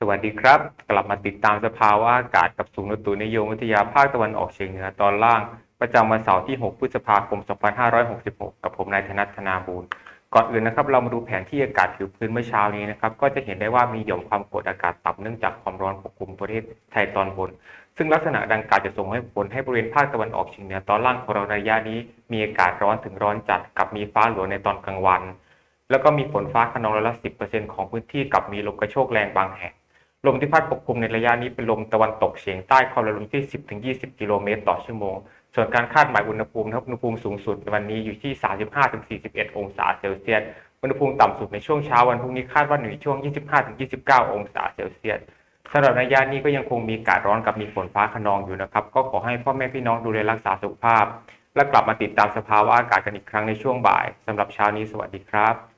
สวัสดีครับ กลับมาติดตามสภาวะอากาศกับศูนย์อุตุนิยมวิทยาภาคตะวันออกเฉียงเหนือตอนล่าง ประจำวันเสาร์ที่ 6 พฤษภาคม 2566 กับผมนายธนัทธนาบูรณ์ก่อนอื่นนะครับ เรามาดูแผนที่อากาศผิวพื้นเมื่อเช้านี้นะครับ ก็จะเห็นได้ว่ามีหย่อมความกดอากาศต่ำเนื่องจากความร้อนปกคลุมประเทศไทยตอนบน ซึ่งลักษณะดังกล่าวจะส่งให้ผลให้บริเวณภาคตะวันออกเฉียงเหนือตอนล่างของเราในระยะนี้ มีอากาศร้อนถึงร้อนจัดกับมีฟ้าหลวในตอนกลางวัน แล้วก็มีฝนฟ้าขนองร้อยละ10%ของพื้นที่กับมีลมกระโชกแรงบางแห่ง ลมที่พัดปกคลุมในระยะนี้เป็นลมตะวันตกเฉียงใต้ความเร็วลมที่ 10-20 กิโลเมตรต่อชั่วโมง ส่วนการคาดหมายอุณหภูมินะครับอุณหภูมิสูงสุดในวันนี้อยู่ที่ 35-41 องศาเซลเซียส อุณหภูมิต่ำสุดในช่วงเช้าวันพรุ่งนี้คาดว่าอยู่ช่วง 25-29 องศาเซลเซียสสำหรับระยะนี้ก็ยังคงมีอากาศร้อนกับมีฝนฟ้าขนองอยู่นะครับ ก็ขอให้พ่อแม่พี่น้องดูแลรักษาสุขภาพ และกลับมาติดตามสภาวะอากาศกันอีกครั้งในช่วงบ่ายสำหรับเช้านี้สวัสดีครับ